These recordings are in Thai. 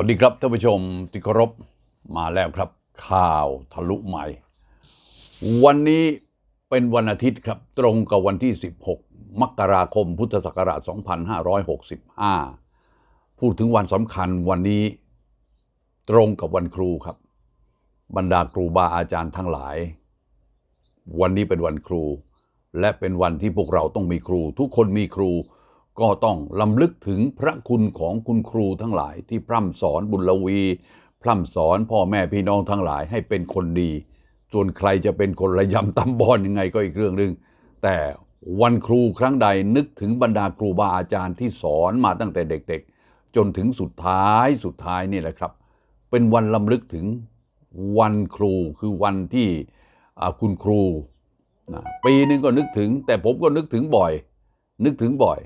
วัสดีครับท่านผู้ชมที่เคารพมาแล้วครับ ข่าวทะลุใหม่ วันนี้เป็นวันอาทิตย์ครับ ตรงกับวันที่ 16 มกราคมพุทธศักราช 2565 พูดถึงวันสำคัญวันนี้ตรงกับวันครูครับ บรรดาครูบาอาจารย์ทั้งหลาย วันนี้เป็นวันครู และเป็นวันที่พวกเราต้องมีครู ทุกคนมีครู ก็ต้องลำลึกถึงพระคุณของคุณครูทั้งหลายที่พร่ำสอนบุญลวี พร่ำสอนพ่อแม่พี่น้องทั้งหลายให้เป็นคนดี ส่วนใครจะเป็นคนระยำตำบอนยังไงก็อีกเรื่องหนึ่งแต่วันครูครั้งใดนึกถึงบรรดาครูบาอาจารย์ที่สอนมาตั้งแต่เด็กๆ จนถึงสุดท้ายสุดท้ายนี่แหละครับ เป็นวันลำลึกถึงวันครูคือวันที่คุณครูปีนึงก็นึกถึง แต่ผมก็นึกถึงบ่อย นึกถึงบ่อย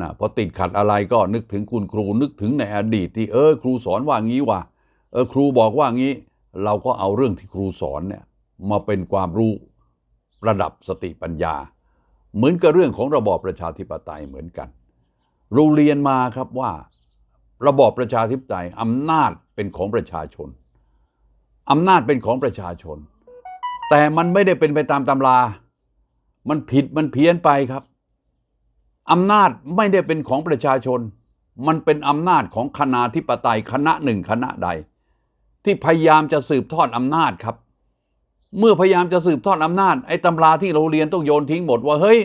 นะพอติดขัดอะไรก็นึกถึงคุณครูนึกถึงในอดีตที่เออครูสอนว่างี้ว่ะเออครูบอกว่างี้ เราก็เอาเรื่องที่ครูสอนเนี่ยมาเป็นความรู้ระดับสติปัญญา เหมือนกับเรื่องของระบอบประชาธิปไตยเหมือนกัน เราเรียนมาครับว่า ระบอบประชาธิปไตยอำนาจเป็นของประชาชนอำนาจเป็นของประชาชน แต่มันไม่ได้เป็นไปตามตำรา มันผิดมันเพี้ยนไปครับ อำนาจไม่ได้เป็นของประชาชน มันเป็นอำนาจของคณาธิปไตยคณะหนึ่งคณะใด ที่พยายามจะสืบทอดอำนาจครับ เมื่อพยายามจะสืบทอดอำนาจไอ้ตำราที่เราเรียนต้องโยนทิ้งหมดว่าเฮ้ย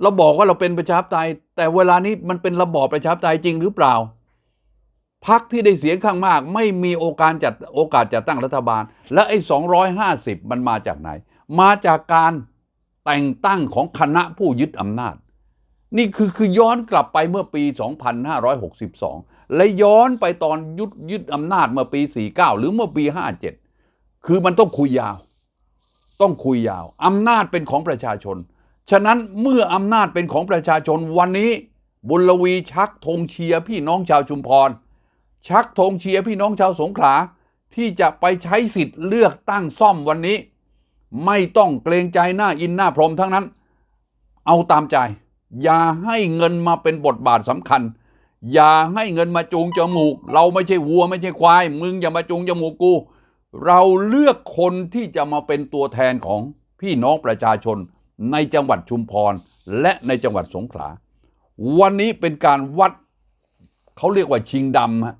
เราบอกว่าเราเป็นประชาธิปไตย แต่เวลานี้มันเป็นระบอบประชาธิปไตยจริงหรือเปล่าพักที่ได้เสียงข้างมาก ไม่มีโอกาสจัดโอกาสจัดตั้งรัฐบาล และไอ้ 250 มันมาจากไหน มาจากการแต่งตั้งของคณะผู้ยึดอำนาจ นี่คือคือย้อนกลับไปเมื่อปี 2562 และย้อนไปตอนยึดยึดอำนาจเมื่อปี 49 หรือเมื่อปี 57 คือมันต้องคุยยาว ต้องคุยยาวอำนาจเป็นของประชาชน ฉะนั้นเมื่ออำนาจเป็นของประชาชนวันนี้บุญลวีชักธงเชียร์พี่น้องชาวชุมพร ชักธงเชียร์พี่น้องชาวสงขลาที่จะไปใช้สิทธิ์เลือกตั้งซ่อมวันนี้ ไม่ต้องเกรงใจหน้าอินหน้าพรมทั้งนั้น เอาตามใจ อย่าให้เงินมาเป็นบทบาทสำคัญ อย่าให้เงินมาจูงจมูก เราไม่ใช่วัวไม่ใช่ควาย มึงอย่ามาจูงจมูกกู เราเลือกคนที่จะมาเป็นตัวแทนของพี่น้องประชาชนในจังหวัดชุมพร และในจังหวัดสงขลา วันนี้เป็นการวัดเขาเรียกว่าชิงดำฮะ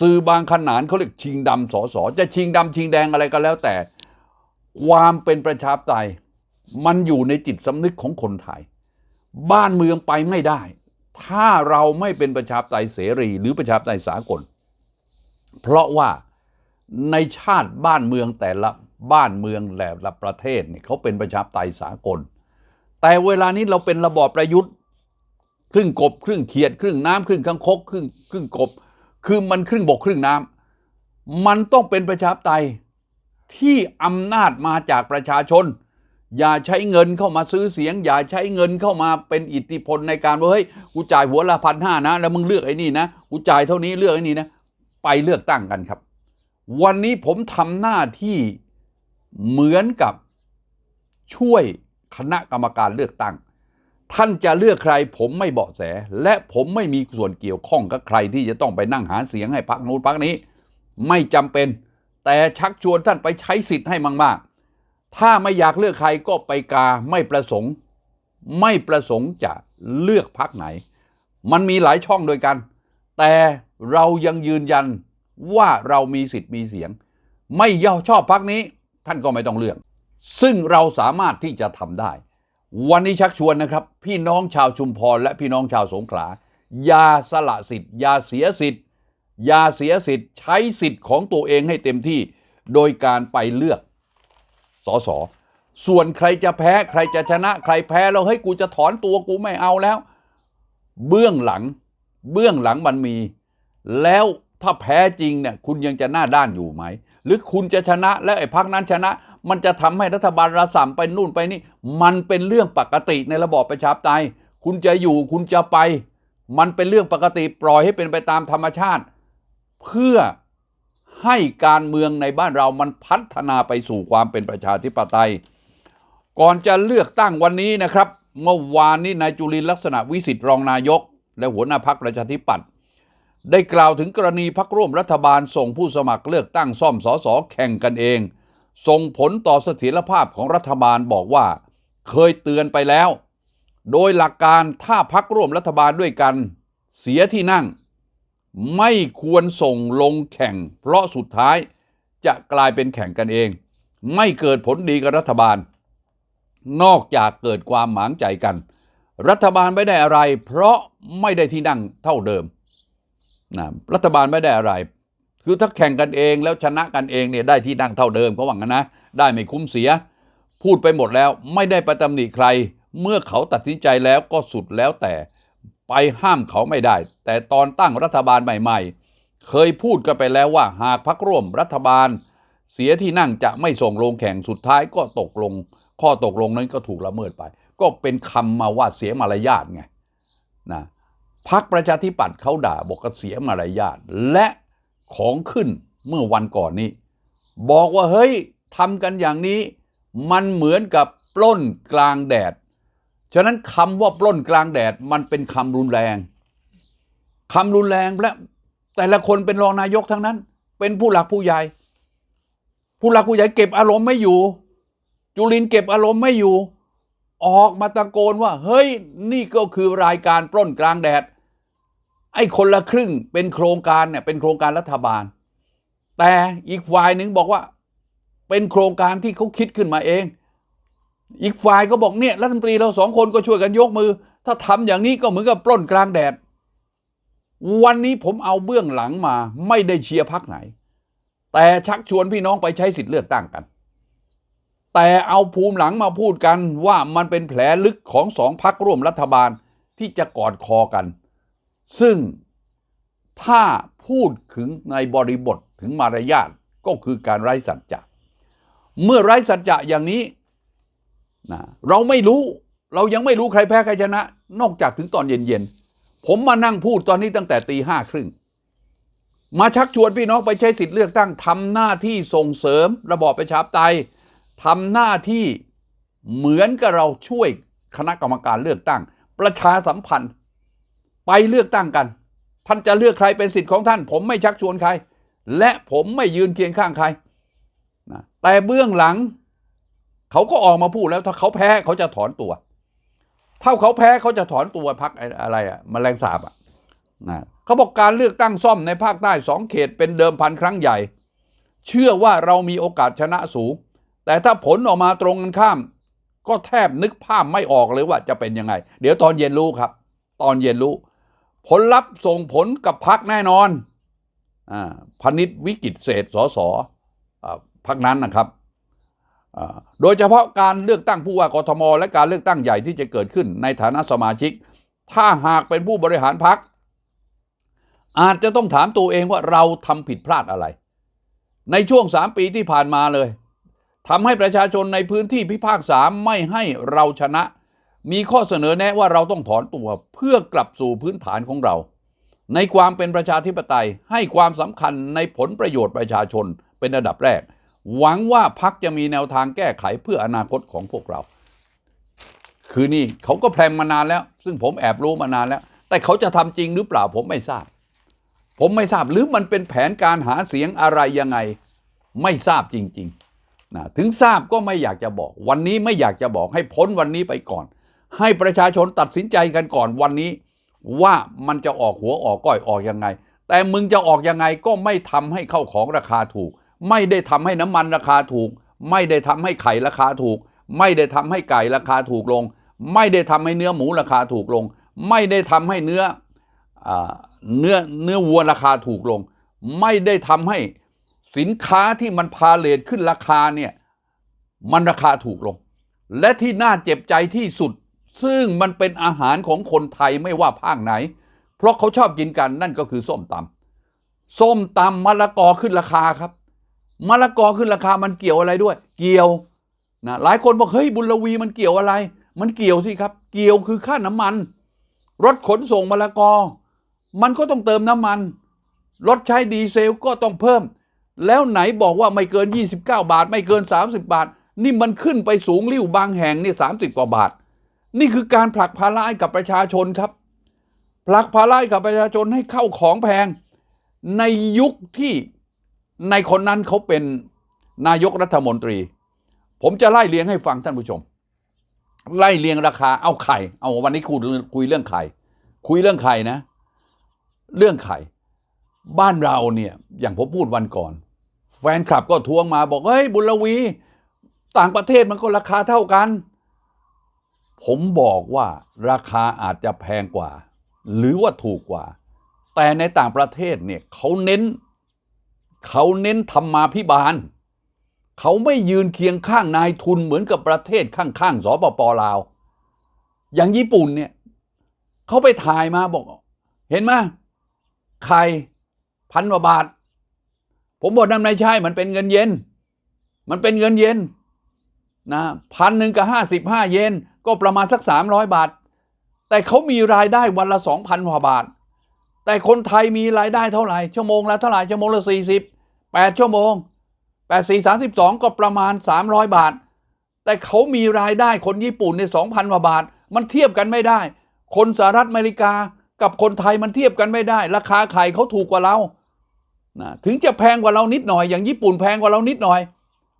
สื่อบางขนานเขาเรียกชิงดำสอสอจะชิงดำชิงแดงอะไรก็แล้วแต่ ความเป็นประชาธิปไตยมันอยู่ในจิตสำนึกของคนไทย บ้านเมืองไปไม่ได้ ถ้าเราไม่เป็นประชาธิปไตยเสรี หรือประชาธิปไตยสากล เพราะว่าในชาติบ้านเมืองแต่ละบ้านเมืองแต่ละประเทศเนี่ยเขาเป็นประชาธิปไตยสากล แต่เวลานี้เราเป็นระบอบประยุทธ์ ครึ่งกบ ครึ่งเขียด ครึ่งน้ำครึ่งคังคกครึ่งครึ่งกบ คือมันครึ่งบกครึ่งน้ำมันต้องเป็นประชาธิปไตยที่อำนาจมาจากประชาชน อย่าใช้เงินเข้ามาซื้อเสียง อย่าใช้เงินเข้ามาเป็นอิทธิพลในการว่าเฮ้ยกูจ่ายหัวละพันห้านะ แล้วมึงเลือกไอ้นี่นะกูจ่ายเท่านี้เลือกไอ้นี่นะ ไปเลือกตั้งกันครับ วันนี้ผมทำหน้าที่เหมือนกับช่วยคณะกรรมการเลือกตั้ง ท่านจะเลือกใคร ผมไม่เบาะแส และผมไม่มีส่วนเกี่ยวข้องกับใครที่จะต้องไปนั่งหาเสียงให้พักนู้นพักนี้ ไม่จำเป็น แต่ชักชวนท่านไปใช้สิทธิ์ให้มากๆ ถ้าไม่อยากเลือกใครก็ไปกาไม่ประสงค์ ไม่ประสงค์จะเลือกพักไหน มันมีหลายช่องโดยกัน แต่เรายังยืนยันว่าเรามีสิทธิ์มีเสียง ไม่ย่อชอบพักนี้ ท่านก็ไม่ต้องเลือก ซึ่งเราสามารถที่จะทำได้ วันนี้ชักชวนนะครับ พี่น้องชาวชุมพรและพี่น้องชาวสงขลาอย่าสละสิทธิ์อย่าเสียสิทธิ์อย่าเสียสิทธิ์ใช้สิทธิ์ของตัวเองให้เต็มที่ โดยการไปเลือก สสส่วนใครจะแพ้ใครจะชนะ ใครแพ้แล้วเฮ้ยกูจะถอนตัวกูไม่เอาแล้ว เบื้องหลัง เบื้องหลังมันมี แล้วถ้าแพ้จริงเนี่ยคุณยังจะหน้าด้านอยู่ไหม หรือคุณจะชนะแล้วไอ้พักนั้นชนะ มันจะทำให้รัฐบาลระส่ำไปนู่นไปนี่ มันเป็นเรื่องปกติในระบอบประชาธิปไตยคุณจะอยู่คุณจะไป มันเป็นเรื่องปกติปล่อยให้เป็นไปตามธรรมชาติ เพื่อ ให้การเมืองในบ้านเรามันพัฒนาไปสู่ความเป็นประชาธิปไตย ก่อนจะเลือกตั้งวันนี้นะครับ เมื่อวานนี้นายจุลินลักษณะวิสิทธิ์รองนายก และหัวหน้าพักประชาธิปัตย์ได้กล่าวถึงกรณีพักร่วมรัฐบาลส่งผู้สมัครเลือกตั้งซ่อมสอสอแข่งกันเอง ส่งผลต่อเสถียรภาพของรัฐบาลบอกว่า เคยเตือนไปแล้ว โดยหลักการถ้าพักร่วมรัฐบาลด้วยกัน เสียที่นั่ง ไม่ควรส่งลงแข่ง เพราะสุดท้ายจะกลายเป็นแข่งกันเอง ไม่เกิดผลดีกับรัฐบาล นอกจากเกิดความหมางใจกัน รัฐบาลไม่ได้อะไร เพราะไม่ได้ที่นั่งเท่าเดิมนะรัฐบาลไม่ได้อะไร คือถ้าแข่งกันเองแล้วชนะกันเองเนี่ยได้ที่นั่งเท่าเดิมเขาว่างั้นนะ ได้ไม่คุ้มเสีย พูดไปหมดแล้วไม่ได้ไปตำหนิใคร เมื่อเขาตัดสินใจแล้วก็สุดแล้วแต่ ไปห้ามเขาไม่ได้ แต่ตอนตั้งรัฐบาลใหม่ ๆ เคยพูดกันไปแล้วว่าหากพักร่วมรัฐบาล เสียที่นั่งจะไม่ส่งลงแข่งสุดท้ายก็ตกลง ข้อตกลงนั้นก็ถูกละเมิดไป ก็เป็นคำมาว่าเสียมารยาทไงนะพักประชาธิปัตย์เขาด่าบอกว่าเสียมารยาทและของขึ้นเมื่อวันก่อนนี้ บอกว่าเฮ้ยทำกันอย่างนี้ มันเหมือนกับปล้นกลางแดด ฉะนั้นคำว่าปล้นกลางแดดมันเป็นคำรุนแรงคำรุนแรงและแต่ละคนเป็นรองนายกทั้งนั้น เป็นผู้หลักผู้ใหญ่ ผู้หลักผู้ใหญ่เก็บอารมณ์ไม่อยู่ จุลินเก็บอารมณ์ไม่อยู่ ออกมาตะโกนว่า เฮ้ยนี่ก็คือรายการปล้นกลางแดด ไอ้คนละครึ่งเป็นโครงการเนี่ยเป็นโครงการรัฐบาล แต่อีกฝ่ายหนึ่งบอกว่า เป็นโครงการที่เขาคิดขึ้นมาเอง อีกฝ่ายก็บอกเนี่ยรัฐมนตรีเราสองคนก็ช่วยกันยกมือ ถ้าทำอย่างนี้ก็เหมือนกับปล้นกลางแดด วันนี้ผมเอาเบื้องหลังมา ไม่ได้เชียร์พักไหน แต่ชักชวนพี่น้องไปใช้สิทธิ์เลือกตั้งกัน แต่เอาภูมิหลังมาพูดกันว่ามันเป็นแผลลึกของสองพักร่วมรัฐบาลที่จะกอดคอกัน ซึ่งถ้าพูดถึงในบริบทถึงมารยาทก็คือการไร้สัจจะ เมื่อไร้สัจจะอย่างนี้ นะเราไม่รู้เรายังไม่รู้ใครแพ้ใครชนะ นอกจากถึงตอนเย็นๆ ผมมานั่งพูดตอนนี้ตั้งแต่ตีห้าครึ่ง มาชักชวนพี่น้องไปใช้สิทธิ์เลือกตั้งทำหน้าที่ส่งเสริมระบอบประชาธิปไตยทำหน้าที่เหมือนกับเราช่วยคณะกรรมการเลือกตั้ง ประชาสัมพันธ์ ไปเลือกตั้งกัน ท่านจะเลือกใครเป็นสิทธิ์ของท่าน ผมไม่ชักชวนใคร และผมไม่ยืนเคียงข้างใครนะแต่เบื้องหลัง เขาก็ออกมาพูดแล้วถ้าเขาแพ้เขาจะถอนตัว ถ้าเขาแพ้เขาจะถอนตัวพักอะไรอะแมลงสาบอะนะเขาบอกการเลือกตั้งซ่อมในภาคใต้สองเขตเป็นเดิมพันครั้งใหญ่ เชื่อว่าเรามีโอกาสชนะสูง แต่ถ้าผลออกมาตรงกันข้าม ก็แทบนึกภาพไม่ออกเลยว่าจะเป็นยังไง เดี๋ยวตอนเย็นรู้ครับ ตอนเย็นรู้ ผลลัพธ์ส่งผลกับพักแน่นอนอ่าพนิษวิกิตเศษสสอพักนั้นนะครับ โดยเฉพาะการเลือกตั้งผู้ว่ากทม และการเลือกตั้งใหญ่ที่จะเกิดขึ้นในฐานะสมาชิก ถ้าหากเป็นผู้บริหารพัก อาจจะต้องถามตัวเองว่าเราทำผิดพลาดอะไร ในช่วงสามปีที่ผ่านมาเลยทำให้ประชาชนในพื้นที่พิพากษาไม่ให้เราชนะ มีข้อเสนอแนะว่าเราต้องถอนตัวเพื่อกลับสู่พื้นฐานของเรา ในความเป็นประชาธิปไตยให้ความสำคัญในผลประโยชน์ประชาชนเป็นระดับแรก หวังว่าพักจะมีแนวทางแก้ไขเพื่ออนาคตของพวกเรา คือนี่เขาก็แพลนมานานแล้ว ซึ่งผมแอบรู้มานานแล้ว แต่เขาจะทำจริงหรือเปล่าผมไม่ทราบ ผมไม่ทราบหรือมันเป็นแผนการหาเสียงอะไรยังไง ไม่ทราบจริงๆนะถึงทราบก็ไม่อยากจะบอก วันนี้ไม่อยากจะบอกให้พ้นวันนี้ไปก่อน ให้ประชาชนตัดสินใจกันก่อนวันนี้ ว่ามันจะออกหัวออกก้อยออกยังไง แต่มึงจะออกยังไงก็ไม่ทำให้เข้าของราคาถูก ไม่ได้ทำให้น้ำมันราคาถูก ไม่ได้ทำให้ไข่ราคาถูก ไม่ได้ทำให้ไก่ราคาถูกลง ไม่ได้ทำให้เนื้อหมูราคาถูกลง ไม่ได้ทำให้เนื้อเนื้อเนื้อวัวราคาถูกลง ไม่ได้ทำให้สินค้าที่มันพาเลทขึ้นราคาเนี่ยมันราคาถูกลง และที่น่าเจ็บใจที่สุด ซึ่งมันเป็นอาหารของคนไทยไม่ว่าภาคไหน เพราะเขาชอบกินกันนั่นก็คือส้มตำส้มตำมะละกอขึ้นราคาครับ มะละกอขึ้นราคามันเกี่ยวอะไรด้วย เกี่ยวนะหลายคนบอกเฮ้ยบุญลวีมันเกี่ยวอะไร มันเกี่ยวสิครับ เกี่ยวคือค่าน้ำมัน รถขนส่งมะละกอ มันก็ต้องเติมน้ำมัน รถใช้ดีเซลก็ต้องเพิ่ม แล้วไหนบอกว่าไม่เกิน 29 บาท ไม่เกิน 30 บาท นี่มันขึ้นไปสูงริ้วบางแห่งนี่30 กว่าบาท นี่คือการผลักภาระให้กับประชาชนครับ ผลักภาระให้กับประชาชนให้เข้าของแพงในยุคที่ ในคนนั้นเขาเป็นนายกรัฐมนตรี ผมจะไล่เลียงให้ฟังท่านผู้ชม ไล่เลียงราคาเอาไข่ เอาวันนี้คุยคุยเรื่องไข่ คุยเรื่องไข่นะ เรื่องไข่ บ้านเราเนี่ย อย่างผมพูดวันก่อน แฟนคลับก็ทวงมาบอกเฮ้ยบุญลวี ต่างประเทศมันก็ราคาเท่ากัน ผมบอกว่าราคาอาจจะแพงกว่า หรือว่าถูกกว่า แต่ในต่างประเทศเนี่ยเขาเน้น เขาเน้นธรรมาภิบาล เขาไม่ยืนเคียงข้างนายทุนเหมือนกับประเทศข้างๆสปปลาว อย่างญี่ปุ่นเนี่ยเขาไปถ่ายมาบอก เห็นไหมไข่พันกว่าบาท ผมบอกนั่นไม่ใช่ มันเป็นเงินเยนมันเป็นเงินเยนนะพันหนึ่งกับห้าสิบห้าเยนก็ประมาณสักสามร้อยบาท แต่เขามีรายได้วันละสองพันกว่าบาท แต่คนไทยมีรายได้เท่าไหร่ ชั่วโมงละเท่าไหร่ชั่วโมงละสี่สิบ แปดชั่วโมงแปดสี่สามสิบสองก็ประมาณสามร้อยบาท แต่เขามีรายได้คนญี่ปุ่นในสองพันกว่าบาท มันเทียบกันไม่ได้ คนสหรัฐอเมริกากับคนไทยมันเทียบกันไม่ได้ ราคาไข่เขาถูกกว่าเรานะถึงจะแพงกว่าเรานิดหน่อย อย่างญี่ปุ่นแพงกว่าเรานิดหน่อย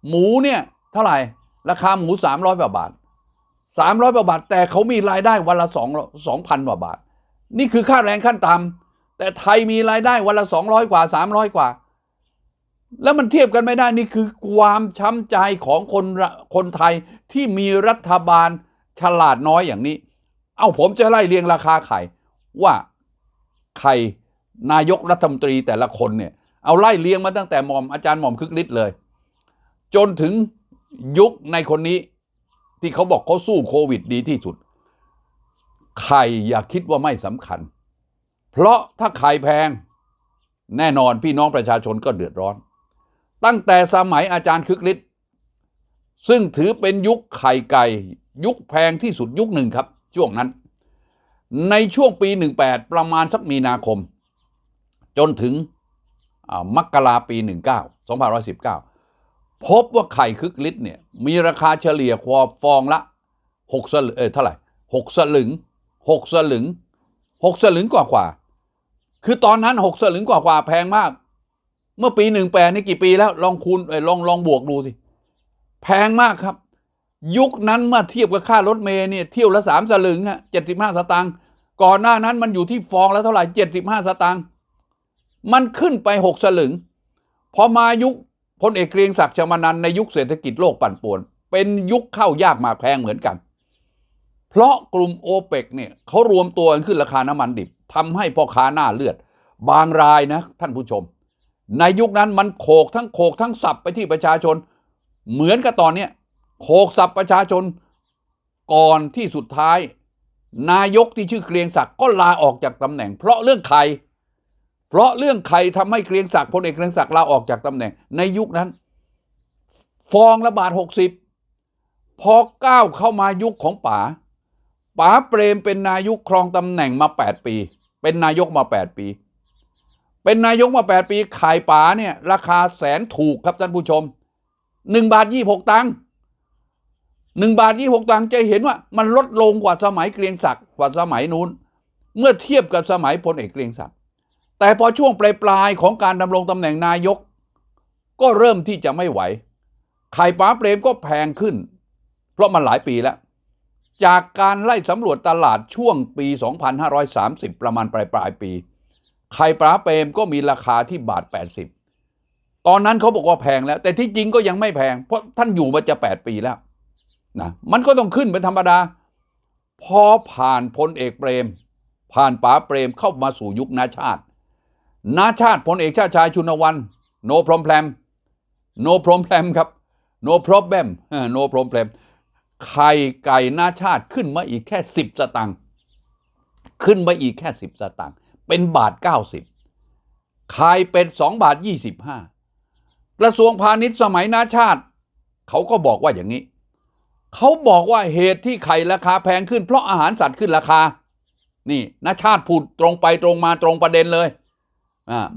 หมูเนี่ยเท่าไหร่ ราคาหมูสามร้อยกว่าบาทสามร้อยกว่าบาท แต่เขามีรายได้วันละสองสองพันกว่าบาท นี่คือค่าแรงขั้นต่ำแต่ไทยมีรายได้วันละสองร้อยกว่าสามร้อยกว่า แล้วมันเทียบกันไม่ได้นี่คือความช้ำใจของคนคนไทยที่มีรัฐบาลฉลาดน้อยอย่างนี้ เอาผมจะไล่เรียงราคาไข่ว่าไข่นายกรัฐมนตรีแต่ละคนเนี่ย เอาไล่เรียงมาตั้งแต่หม่อมอาจารย์หม่อมคึกฤทธิ์เลย จนถึงยุคในคนนี้ ที่เขาบอกเขาสู้โควิดดีที่สุด ไข่อย่าคิดว่าไม่สำคัญ เพราะถ้าไข่แพง แน่นอนพี่น้องประชาชนก็เดือดร้อน ตั้งแต่สมัยอาจารย์คึกฤทธิ์ซึ่งถือเป็นยุคไข่ไก่ ยุคแพงที่สุดยุคหนึ่งครับ ช่วงนั้น ในช่วงปี 18 ประมาณสักมีนาคม จนถึงมกราปี 19 2519 พบว่าไข่คึกฤทธิ์เนี่ยมีราคาเฉลี่ยควอฟองละ6สลึงเออเท่าไหร่6สลึง6สลึง6สลึงกว่ากว่า คือตอนนั้น 6สลึงกว่ากว่าแพงมาก เมื่อปี18นี่กี่ปีแล้วลองคูณเออลองลองบวกดูสิ แพงมากครับ ยุคนั้นเมื่อเทียบกับค่ารถเมล์เนี่ยเที่ยวละสามสลึงฮะเจ็ดสิบห้าสตางค์ก่อนหน้านั้นมันอยู่ที่ฟองแล้วเท่าไหร่เจ็ดสิบห้าสตางค์มันขึ้นไปหกสลึง พอมายุคพลเอกเกรียงศักดิ์ชมานันในยุคเศรษฐกิจโลกปั่นป่วน เป็นยุคเข้ายากมาแพงเหมือนกัน เพราะกลุ่มโอเปกเนี่ยเขารวมตัวกันขึ้นราคาน้ำมันดิบทำให้พ่อค้าหน้าเลือด บางรายนะท่านผู้ชม ในยุคนั้นมันโขกทั้งโขกทั้งสับไปที่ประชาชน เหมือนกับตอนเนี้ยโขกสับประชาชนก่อนที่สุดท้าย นายกที่ชื่อเกรียงศักดิ์ก็ลาออกจากตำแหน่ง เพราะเรื่องไข่เพราะเรื่องไข่ทำให้เกรียงศักดิ์พลเอกเกรียงศักดิ์ลาออกจากตำแหน่ง ในยุคนั้น ฟองละบาทหกสิบพอก้าวเข้ามายุคของป๋าป๋าเปรมเป็นนายกครองตำแหน่งมาแปดปี เป็นนายกมาแปดปี เป็นนายกมาแปดปีขายป๋าเนี่ยราคาแสนถูกครับท่านผู้ชมหนึ่งบาทยี่หกตังค์หนึ่งบาทยี่หกตังค์จะเห็นว่ามันลดลงกว่าสมัยเกรียงศักดิ์กว่าสมัยนู้น เมื่อเทียบกับสมัยพลเอกเกรียงศักดิ์แต่พอช่วงปลายปลายๆของการดำรงตำแหน่งนายก ก็เริ่มที่จะไม่ไหวไข่ป๋าเปรมก็แพงขึ้น เพราะมันหลายปีแล้ว จากการไล่สำรวจตลาดช่วงปี 2530 ประมาณปลายปลายปี ไข่ปลาเปรมก็มีราคาที่บาท 80 ตอนนั้นเขาบอกว่าแพงแล้ว แต่ที่จริงก็ยังไม่แพง เพราะท่านอยู่มาจะ 8 ปีแล้วนะมันก็ต้องขึ้นเป็นธรรมดา พอผ่านพลเอกเปรม ผ่านป๋าเปรมเข้ามาสู่ยุคนาชาติ นาชาติพลเอกชาติชายชุนวันโนพรมแพรมโนพรมแพรมครับโนพร b แ e มโนพรมแพรมไข่ไก่นาชาติขึ้นมาอีกแค่สิบสตังค์ขึ้นมาอีกแค่สิบสตังค์ เป็นบาทเก้าสิบไข่เป็ดสองบาทยี่สิบห้ากระทรวงพาณิชย์สมัยนาชาติ เขาก็บอกว่าอย่างนี้ เขาบอกว่าเหตุที่ไข่ราคาแพงขึ้นเพราะอาหารสัตว์ขึ้นราคา นี่นาชาติพูดตรงไปตรงมาตรงประเด็นเลย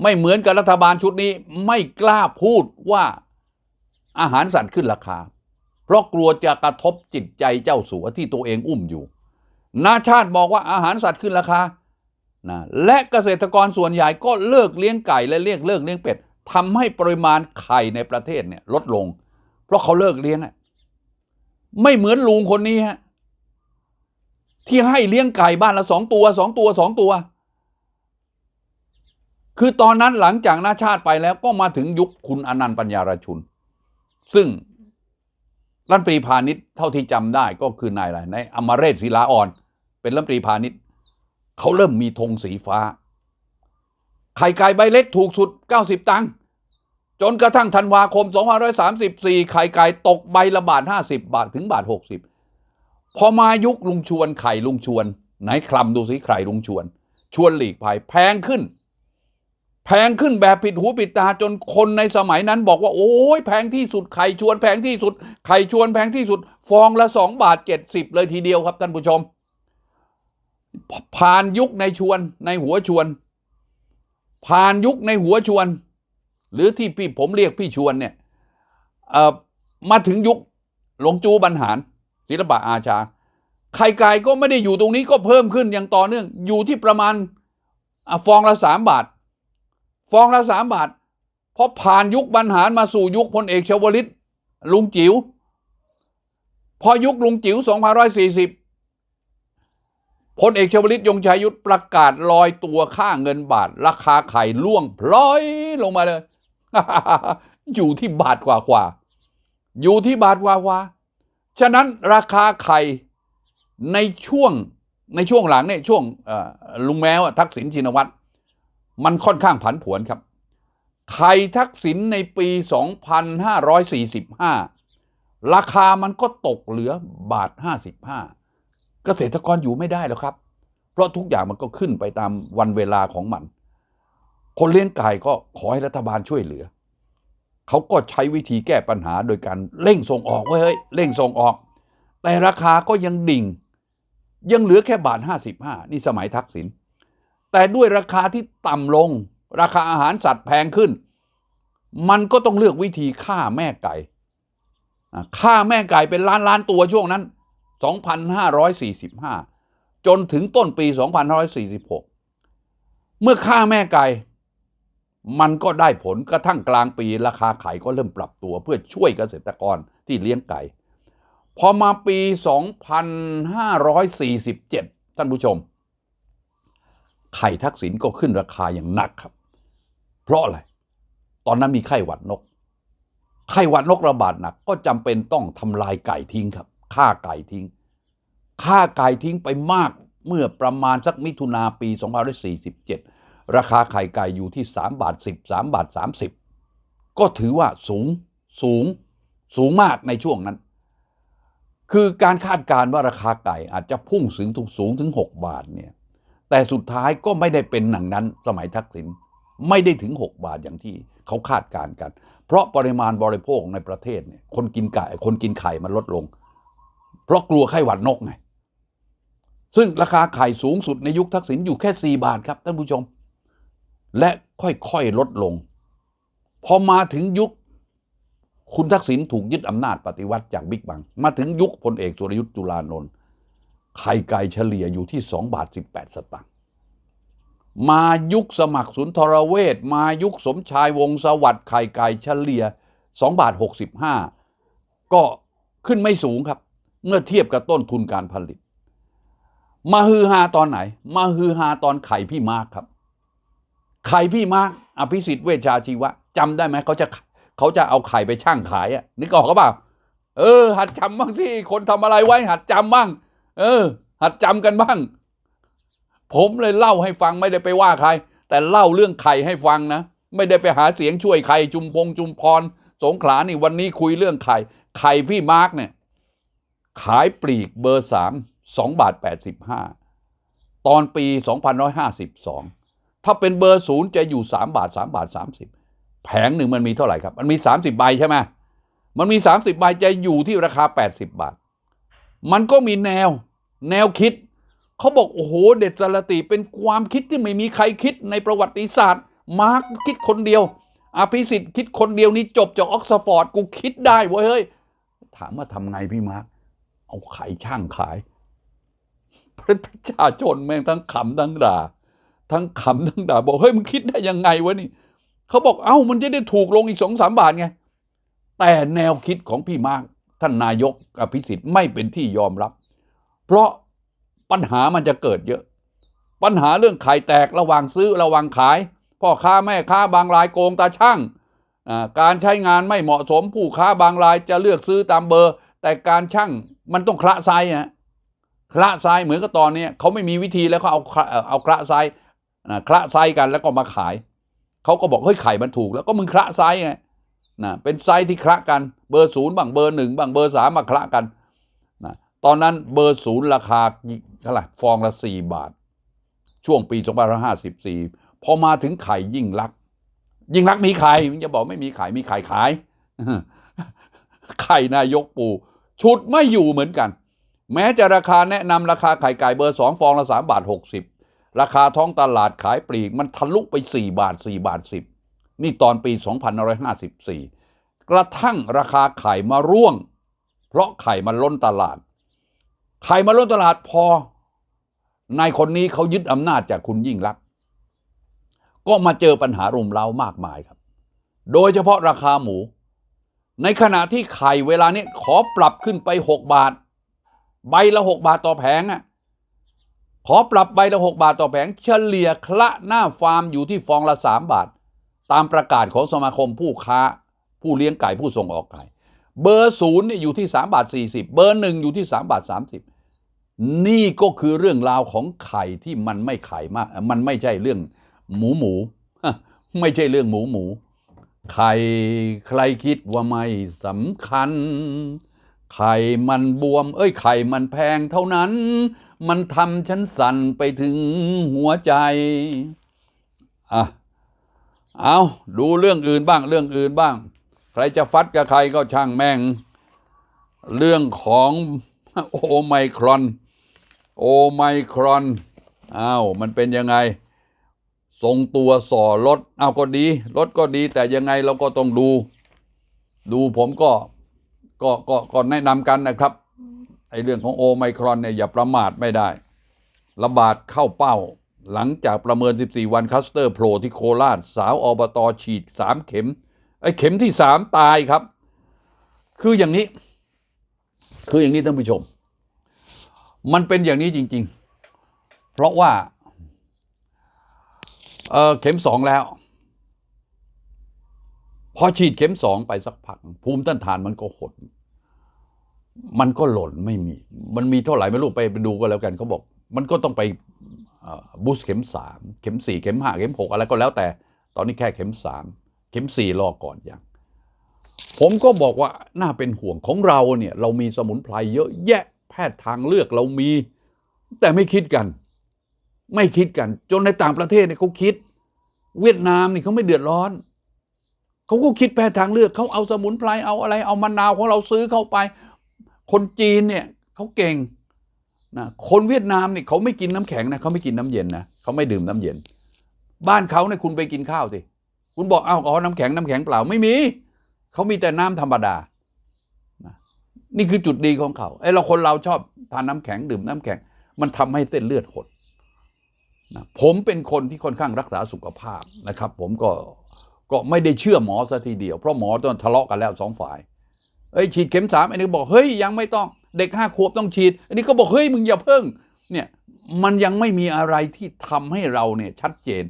ไม่เหมือนกับรัฐบาลชุดนี้ไม่กล้าพูดว่าอาหารสัตว์ขึ้นราคา เพราะกลัวจะกระทบจิตใจเจ้าสัวที่ตัวเองอุ้มอยู่ นาชาติบอกว่าอาหารสัตว์ขึ้นราคา นะและเกษตรกรส่วนใหญ่ก็เลิกเลี้ยงไก่และเลิกเลิกเลี้ยงเป็ดทำให้ปริมาณไข่ในประเทศเนี่ยลดลง เพราะเขาเลิกเลี้ยงอะไม่เหมือนลุงคนนี้ฮะที่ให้เลี้ยงไก่บ้านละสองตัวสองตัวสองตัว คือตอนนั้นหลังจากนาชาติไปแล้วก็มาถึงยุคคุณอนันต์ปัญญารชุน ซึ่งรัฐมนตรีพาณิชย์เท่าที่จำได้ก็คือนายอะไรนายอมเรศศิลาอ่อน เป็นรัฐมนตรีพาณิชย์ เขาเริ่มมีธงสีฟ้า ไข่ไก่ใบเล็กถูกสุด 90 ตังค์จนกระทั่งธันวาคม 2534 ไข่ไก่ตกใบละบาท 50 บาทถึงบาท 60 พอมายุคลุงชวนไข่ลุงชวน ไหนคลำดูสิไข่ลุงชวน ชวนหลีกภัยแพงขึ้น แพงขึ้นแบบผิดหูผิดตาจนคนในสมัยนั้นบอกว่า โอ้ยแพงที่สุดไข่ชวนแพงที่สุด ไข่ชวนแพงที่สุด ฟองละสองบาทเจ็ดสิบเลยทีเดียวครับท่านผู้ชม ผ่านยุคในชวนในหัวชวน ผ่านยุคในหัวชวน หรือที่พี่ผมเรียกพี่ชวนเนี่ยมาถึงยุคหลงจูบรรหาร ศิลปะอาชา ไข่ไก่ก็ไม่ได้อยู่ตรงนี้ก็เพิ่มขึ้นอย่างต่อเนื่อง อยู่ที่ประมาณอฟองละสามบาท ฟองละสามบาทพอผ่านยุคบรรหารมาสู่ยุคพลเอกชวลิตลุงจิ๋วพอยุคลุงจิ๋ว2540 พลเอกชวลิตยงชัยยุทธประกาศลอยตัวค่าเงินบาท ราคาไข่ล่วงพลอยลงมาเลย อยู่ที่บาทกว่ากว่าๆอยู่ที่บาทกว่ากว่าๆฉะนั้นราคาไข่ในช่วงในช่วงหลังเนี่ยช่วงลุงแมวทักษิณชินวัตรมันค่อนข้างผันผวนครับ ไข่ทักษิณในปี 2545 ราคามันก็ตกเหลือบาท 55 เกษตรกรอยู่ไม่ได้แล้วครับ เพราะทุกอย่างมันก็ขึ้นไปตามวันเวลาของมัน คนเลี้ยงไก่ก็ขอให้รัฐบาลช่วยเหลือ เขาก็ใช้วิธีแก้ปัญหาโดยการเร่งส่งออกไว้เฮ้ยเร่งส่งออก แต่ราคาก็ยังดิ่ง ยังเหลือแค่บาท55 นี่สมัยทักษิณแต่ด้วยราคาที่ต่ำลง ราคาอาหารสัตว์แพงขึ้น มันก็ต้องเลือกวิธีฆ่าแม่ไก่ฆ่าแม่ไก่เป็นล้านล้านตัวช่วงนั้น 2,545 จนถึงต้นปี 2,546 เมื่อฆ่าแม่ไก่มันก็ได้ผลกระทั่งกลางปีราคาไข่ก็เริ่มปรับตัวเพื่อช่วยเกษตรกรที่เลี้ยงไก่ พอมาปี 2547 ท่านผู้ชม ไข่ทักษิณก็ขึ้นราคาอย่างหนักครับ เพราะอะไร ตอนนั้นมีไข้หวัดนก ไข้หวัดนกระบาดหนักก็จำเป็นต้องทำลายไก่ทิ้งครับ ฆ่าไก่ทิ้งฆ่าไก่ทิ้งไปมากเมื่อประมาณสักมิถุนาปี 2547 ราคาไข่ไก่อยู่ที่ 3 บาท 10 3 บาท 30 ก็ถือว่าสูงสูงสูงมากในช่วงนั้น คือการคาดการณ์ว่าราคาไก่อาจจะพุ่งสูงถึงสูงถึง 6 บาทเนี่ยแต่สุดท้ายก็ไม่ได้เป็นหนังนั้นสมัยทักษิณไม่ได้ถึง 6 บาทอย่างที่เขาคาดการณ์กัน เพราะปริมาณบริโภคในประเทศเนี่ยคนกินไก่คนกินไข่มันลดลง เพราะกลัวไข้หวัดนกไงซึ่งราคาไข่สูงสุดในยุคทักษิณอยู่แค่ 4 บาทครับท่านผู้ชม และค่อยๆลดลง พอมาถึงยุคคุณทักษิณถูกยึดอำนาจปฏิวัติจากบิ๊กบัง มาถึงยุคพลเอกสุรยุทธ์จุลานนท์ไข่ไก่เฉลี่ยอยู่ที่ 2 บาท 18 สตางค์มายุคสมัครสุนทรเวชมายุคสมชายวงสวัสดิ์ไข่ไก่เฉลี่ย 2 บาท 65 ก็ขึ้นไม่สูงครับ เมื่อเทียบกับต้นทุนการผลิต มาฮือฮาตอนไหน มาฮือฮาตอนไข่พี่มาร์คครับ ไข่พี่มาร์คอภิสิทธิ์เวชาชีวะจำได้ไหมเขาจะเขาจะเอาไข่ไปช่างขายอะนึกออกก็เปล่าเออ หัดจำบ้างสิคนทำอะไรไว้ หัดจำบ้าง เออ หัดจำกันบ้าง ผมเลยเล่าให้ฟังไม่ได้ไปว่าใคร แต่เล่าเรื่องไข่ให้ฟังนะไม่ได้ไปหาเสียงช่วยใคร จุมพงจุมพร สงขลานี่วันนี้คุยเรื่องไข่ไข่พี่มาร์กเนี่ย ขายปลีกเบอร์สามสองบาทแปดสิบห้าตอนปีสองพันร้อยห้าสิบสองถ้าเป็นเบอร์ศูนย์จะอยู่สามบาทสามบาทสามสิบแผงหนึ่งมันมีเท่าไหร่ครับ มันมีสามสิบใบใช่ไหมมันมีสามสิบใบจะอยู่ที่ราคาแปดสิบบาท มันก็มีแนวแนวคิด เขาบอก โอ้โห เด็ดสารติเป็นความคิดที่ไม่มีใครคิดในประวัติศาสตร์ มาร์กคิดคนเดียว อภิสิทธิ์คิดคนเดียวนี่จบจากออกซฟอร์ดกูคิดได้เว้ยเฮ้ยถามว่าทำไงพี่มาร์ก เอาไข่ช่างขาย ประชาชนแม่งทั้งขำทั้งด่า ทั้งขำทั้งด่าบอกเฮ้ยมึงคิดได้ยังไงวะนี่เขาบอกเอ้ามันจะได้ถูกลงอีกสองสามบาทไง แต่แนวคิดของพี่มากท่านนายกอภิสิทธิ์ไม่เป็นที่ยอมรับ เพราะปัญหามันจะเกิดเยอะ ปัญหาเรื่องไข่แตกระหว่างซื้อระหว่างขาย พ่อค้าแม่ค้าบางรายโกงตาช่าง การใช้งานไม่เหมาะสมผู้ค้าบางรายจะเลือกซื้อตามเบอร์ แต่การช่างมันต้องคละไซส์ฮะคละไซส์เหมือนกับตอนนี้เขาไม่มีวิธีแล้วเขาเอาเอาคละไซส์นะคละไซส์กันแล้วก็มาขายเขาก็บอกเฮ้ยไข่มันถูก แล้วก็มึงคละไซส์ไงนะเป็นไซส์ที่คละกันเบอร์ศูนย์บ้างเบอร์หนึ่งบ้างเบอร์สามมาคละกันนะตอนนั้นเบอร์ศูนย์ราคาเท่าไหร่ฟองละสี่บาท ช่วงปี2554พอมาถึงไข่ยิ่งลัก ยิ่งลักมีไข่มันจะบอกไม่มีไข่มีไข่ขายไข่นายกปู ชุดไม่อยู่เหมือนกัน แม้จะราคาแนะนำราคาไข่ไก่เบอร์สองฟองละสามบาทหกสิบราคาท้องตลาดขายปลีกมันทะลุไปสี่บาทสี่บาทสิบนี่ตอนปี 2554 กระทั่งราคาไข่มาร่วง เพราะไข่มันล้นตลาด ไข่มาล้นตลาดพอนายคนนี้เขายึดอำนาจจากคุณยิ่งรัก ก็มาเจอปัญหารุมเร้ามากมายครับ โดยเฉพาะราคาหมู ในขณะที่ไข่เวลานี้ขอปรับขึ้นไป 6 บาท ใบละ 6 บาทต่อแผงอะขอปรับใบละ 6 บาทต่อแผง เฉลี่ยคละหน้าฟาร์มอยู่ที่ฟองละ 3 บาท ตามประกาศของสมาคมผู้ค้า ผู้เลี้ยงไก่ผู้ส่งออกไก่ เบอร์ศูนย์เนี่ยอยู่ที่ 3 บาท 40 เบอร์หนึ่งอยู่ที่ 3 บาท 30 นี่ก็คือเรื่องราวของไข่ที่มันไม่ไข่มาก มันไม่ใช่เรื่องหมูหมู ไม่ใช่เรื่องหมูหมู ไข่ใครคิดว่าไม่สำคัญ ไข่มันบวม เอ้ยไข่มันแพงเท่านั้น มันทำฉันสั่นไปถึงหัวใจ อะ เอาดูเรื่องอื่นบ้าง เรื่องอื่นบ้าง ใครจะฟัดกับใครก็ช่างแม่ง เรื่องของโอไมครอน โอไมครอน อ้าว มันเป็นยังไง ทรงตัวส่อรถเอาก็ดีรถก็ดีแต่ยังไงเราก็ต้องดู ดูผมก็ก็ก็ก็แนะนำกันนะครับไอเรื่องของโอไมครอนเนี่ยอย่าประมาทไม่ได้ ระบาดเข้าเป้า หลังจากประเมิน 14 วันคัสเตอร์โผล่ที่โคราชสาวอบตอฉีด 3 เข็มไอ้เข็มที่ 3 ตายครับ คืออย่างนี้ คืออย่างนี้ท่านผู้ชม มันเป็นอย่างนี้จริง ๆ เพราะว่า เออเข็มสองแล้ว พอฉีดเข็มสองไปสักพัก ภูมิต้านทานมันก็หด มันก็หล่นไม่มี มันมีเท่าไหร่ไม่รู้ไปไปดูก็แล้วกันเขาบอก มันก็ต้องไปบูสเข็มสามเข็มสี่เข็มห้าเข็มหกอะไรก็แล้วแต่ ตอนนี้แค่เข็มสามเข็มสี่รอก่อนอย่างผมก็บอกว่าน่าเป็นห่วงของเราเนี่ย เรามีสมุนไพรเยอะแยะแพทย์ทางเลือกเรามี แต่ไม่คิดกัน ไม่คิดกัน จนในต่างประเทศเนี่ยเขาคิด เวียดนามนี่เขาไม่เดือดร้อนเขาก็คิดแพทย์ทางเลือกเขาเอาสมุนไพรเอาอะไร เอามะนาวของเราซื้อเข้าไป คนจีนเนี่ยเขาเก่งนะคนเวียดนามเนี่ยเขาไม่กินน้ำแข็งนะเขาไม่กินน้ำเย็นนะเขาไม่ดื่มน้ำเย็น บ้านเขาเนี่ยคุณไปกินข้าวสิคุณบอกเอาเอาน้ำแข็งน้ำแข็งเปล่าไม่มีเขามีแต่น้ำธรรมดานะนี่คือจุดดีของเขาไอ้เราคนเราชอบทานน้ำแข็งดื่มน้ำแข็ง มันทำให้เส้นเลือดหด นะผมเป็นคนที่ค่อนข้างรักษาสุขภาพนะครับ ผมก็ก็ไม่ได้เชื่อหมอซะทีเดียว เพราะหมอตอนทะเลาะกันแล้วสองฝ่ายเอ้ยฉีดเข็มสามอันนี้บอกเฮ้ยยังไม่ต้องเด็กห้าขวบต้องฉีด อันนี้ก็บอกเฮ้ยมึงอย่าเพิ่งเนี่ยมันยังไม่มีอะไรที่ทำให้เราเนี่ยชัดเจน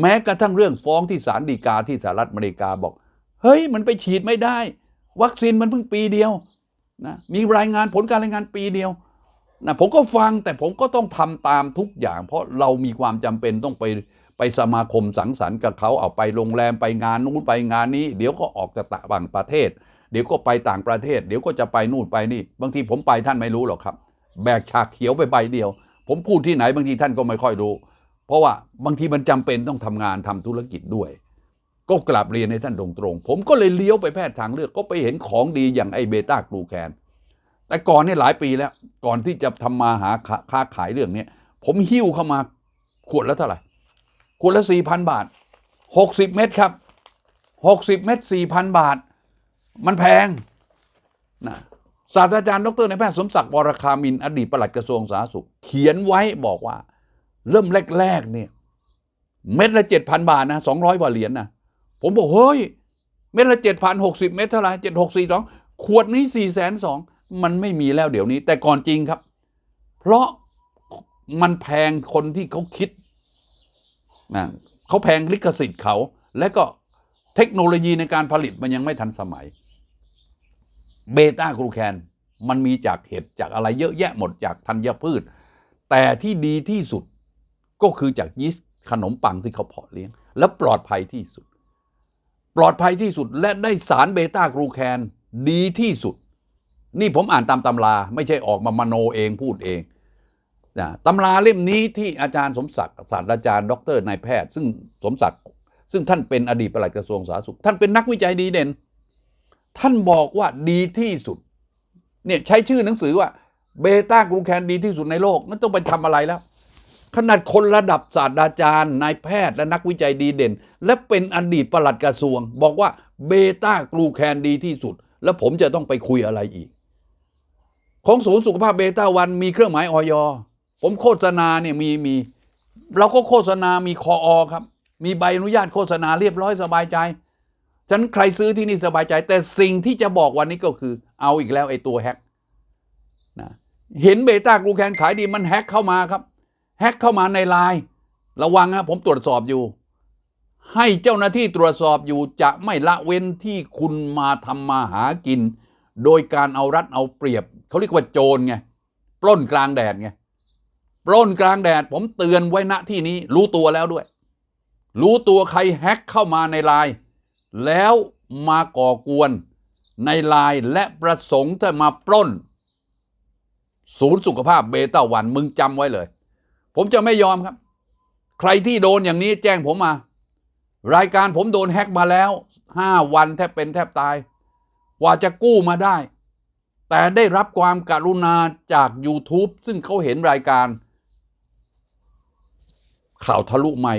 แม้กระทั่งเรื่องฟ้องที่ศาลฎีกาที่สหรัฐอเมริกาบอก เฮ้ยมันไปฉีดไม่ได้ วัคซีนมันเพิ่งปีเดียวนะมีรายงานผลการรายงานปีเดียว นะผมก็ฟังแต่ผมก็ต้องทำตามทุกอย่าง เพราะเรามีความจำเป็นต้องไปไปสมาคมสังสรรค์กับเขาเอาไปโรงแรมไปงานนู้นไปงานนี้ เดี๋ยวก็ออกจากต่างประเทศ เดี๋ยวก็ไปต่างประเทศ เดี๋ยวก็จะไปนู่นไปนี่ บางทีผมไปท่านไม่รู้หรอกครับ แบกฉากเขียวไปใบเดียว ผมพูดที่ไหนบางทีท่านก็ไม่ค่อยรู้ เพราะว่าบางทีมันจำเป็นต้องทำงานทำธุรกิจด้วย ก็กลับเรียนให้ท่านตรงๆผมก็เลยเลี้ยวไปแพทย์ทางเลือกก็ไปเห็นของดีอย่างไอเบต้ากลูแคน แต่ก่อนนี่หลายปีแล้ว ก่อนที่จะทำมาหาค้าขายเรื่องนี้ผมหิ้วเข้ามาขวดละเท่าไหร่ขวดละสี่พันบาทหกสิบเม็ดครับหกสิบเม็ดสี่พันบาท มันแพงนะศาสตราจารย์ดรในแพทย์สมศักดิ์วรคามิน อดีตปลัดกระทรวงสาธารณสุข เขียนไว้บอกว่า เริ่มแรกๆเนี่ย เม็ดละเจ็ดพันบาทนะสองร้อยกว่าเหรียญนะผมบอกเฮ้ย เม็ดละเจ็ดพันหกสิบเม็ดเท่าไหร่เจ็ดหกสี่สองขวดนี้สี่แสนสอง มันไม่มีแล้วเดี๋ยวนี้ แต่ก่อนจริงครับ เพราะมันแพงคนที่เขาคิดนะเขาแพงลิขสิทธิ์เขา และก็เทคโนโลยีในการผลิตมันยังไม่ทันสมัยเบต้ากลูแคนมันมีจากเห็ดจากอะไรเยอะแยะหมดจากธัญพืช แต่ที่ดีที่สุดก็คือจากยีสต์ขนมปังที่เขาเพาะเลี้ยง และปลอดภัยที่สุด ปลอดภัยที่สุดและได้สารเบต้ากลูแคนดีที่สุด นี่ผมอ่านตามตำรา ไม่ใช่ออกมามโนเองพูดเองนะตำราเล่มนี้ที่อาจารย์สมศักดิ์ศาสตราจารย์ ดรนายแพทย์ ซึ่งสมศักดิ์ซึ่งท่านเป็นอดีตปลัดกระทรวงสาธารณสุข ท่านเป็นนักวิจัยดีเด่น ท่านบอกว่าดีที่สุดเนี่ยใช้ชื่อหนังสือว่าเบต้ากลูแคนดีที่สุดในโลกไม่ต้องไปทำอะไรแล้ว ขนาดคนระดับศาสตราจารย์นายแพทย์และนักวิจัยดีเด่น และเป็นอดีตปลัดกระทรวง บอกว่าเบต้ากลูแคนดีที่สุด แล้วผมจะต้องไปคุยอะไรอีก ของศูนย์สุขภาพเบต้าวันมีเครื่องหมายออยผมโฆษณาเนี่ยมีมี เราก็โฆษณามีคออครับ มีใบอนุญาตโฆษณาเรียบร้อยสบายใจฉะนันใครซื้อที่นี่สบายใจ แต่สิ่งที่จะบอกวันนี้ก็คือ เอาอีกแล้วไอ้ตัวแฮกนะเห็นเบต้ากลูแคนขายดีมันแฮกเข้ามาครับ แฮกเข้ามาในไลน์ระวังนะผมตรวจสอบอยู่ ให้เจ้าหน้าที่ตรวจสอบอยู่จะไม่ละเว้นที่คุณมาทำมาหากิน โดยการเอารัดเอาเปรียบเขาเรียกว่าโจรไงปล้นกลางแดดไงปล้นกลางแดด ผมเตือนไว้ณที่นี้ รู้ตัวแล้วด้วย รู้ตัวใครแฮ็กเข้ามาในไลน์แล้วมาก่อกวนในไลน์และประสงค์จะมาปล้น ศูนย์สุขภาพเบต้าวันมึงจำไว้เลย ผมจะไม่ยอมครับ ใครที่โดนอย่างนี้แจ้งผมมา รายการผมโดนแฮ็กมาแล้วห้าวันแทบเป็นแทบตาย กว่าจะกู้มาได้ แต่ได้รับความกรุณาจาก YouTube ซึ่งเขาเห็นรายการ ข่าวทะลุใหม่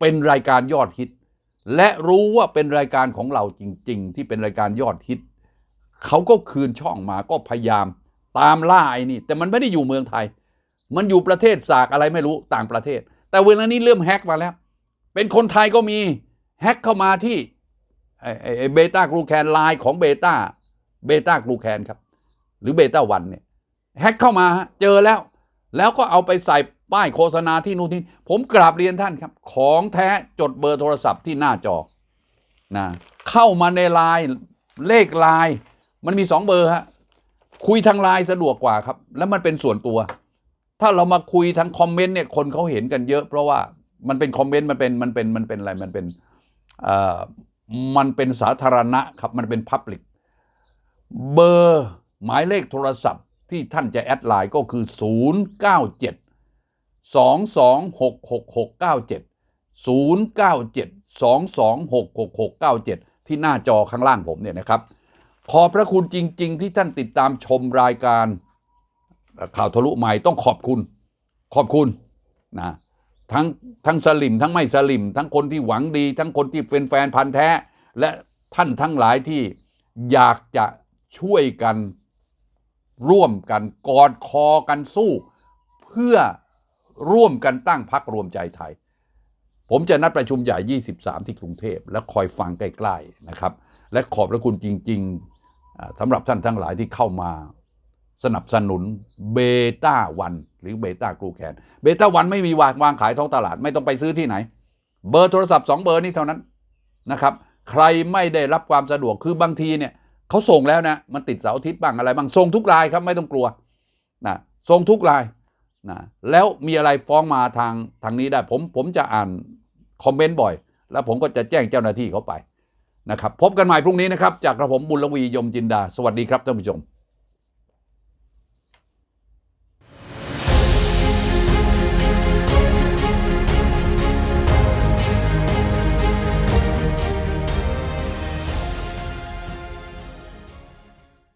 เป็นรายการยอดฮิต และรู้ว่าเป็นรายการของเราจริง ๆ ที่เป็นรายการยอดฮิต เขาก็คืนช่องมาก็พยายามตามล่าไอ้นี่ แต่มันไม่ได้อยู่เมืองไทย มันอยู่ประเทศสากอะไรไม่รู้ต่างประเทศ แต่เวลานี้เริ่มแฮกมาแล้ว เป็นคนไทยก็มีแฮกเข้ามาที่ ไอ้เบต้ากลูแคนไลน์ของเบต้าเบต้ากลูแคนครับ หรือเบต้าวันเนี่ยแฮ็กเข้ามาเจอแล้ว แล้วก็เอาไปใส่ป้ายโฆษณาที่นู่นที่นี่ผมกราบเรียนท่านครับ ของแท้จดเบอร์โทรศัพท์ที่หน้าจอนะเข้ามาในไลน์เลขไลน์มันมีสองเบอร์ฮะคุยทางไลน์สะดวกกว่าครับ แล้วมันเป็นส่วนตัว ถ้าเรามาคุยทางคอมเมนต์เนี่ยคนเขาเห็นกันเยอะ เพราะว่ามันเป็นคอมเมนต์มันเป็นมันเป็นมันเป็นอะไรมันเป็นอ่อ มันเป็นสาธารณะครับ มันเป็นพับลิกเบอร์หมายเลขโทรศัพท์ที่ท่านจะแอดไลน์ก็คือ 097 226667 097 226667 ที่หน้าจอข้างล่างผมเนี่ยนะครับ ขอบพระคุณจริง ๆ ที่ท่านติดตามชมรายการข่าวทะลุใหม่ต้องขอบคุณ ขอบคุณนะ ทั้งทั้งสลิมทั้งไม่สลิม ทั้งคนที่หวังดี ทั้งคนที่เป็นแฟนพันธ์แท้ และท่านทั้งหลายที่อยากจะช่วยกันร่วมกันกอดคอกันสู้ เพื่อร่วมกันตั้งพักรวมใจไทย ผมจะนัดประชุมใหญ่ 23 ที่กรุงเทพ และคอยฟังใกล้ๆนะครับ และขอบพระคุณจริงๆสำหรับท่านทั้งหลายที่เข้ามาสนับสนุนเบต้าวัน หรือเบต้ากลูแคนเบต้าวันไม่มีวางวางขายท้องตลาดไม่ต้องไปซื้อที่ไหน เบอร์โทรศัพท์ 2 เบอร์นี้เท่านั้นนะครับ ใครไม่ได้รับความสะดวกคือบางทีเนี่ยเขาส่งแล้วนะ มันติดเสาร์อาทิตย์บ้างอะไรบ้างส่งทุกรายครับไม่ต้องกลัวนะส่งทุกรายนะแล้วมีอะไรฟ้องมาทางทางนี้ได้ผมผมจะอ่านคอมเมนต์บ่อย แล้วผมก็จะแจ้งเจ้าหน้าที่เขาไปนะครับ พบกันใหม่พรุ่งนี้นะครับ จากกระผมบุญลวียมจินดา สวัสดีครับท่านผู้ชม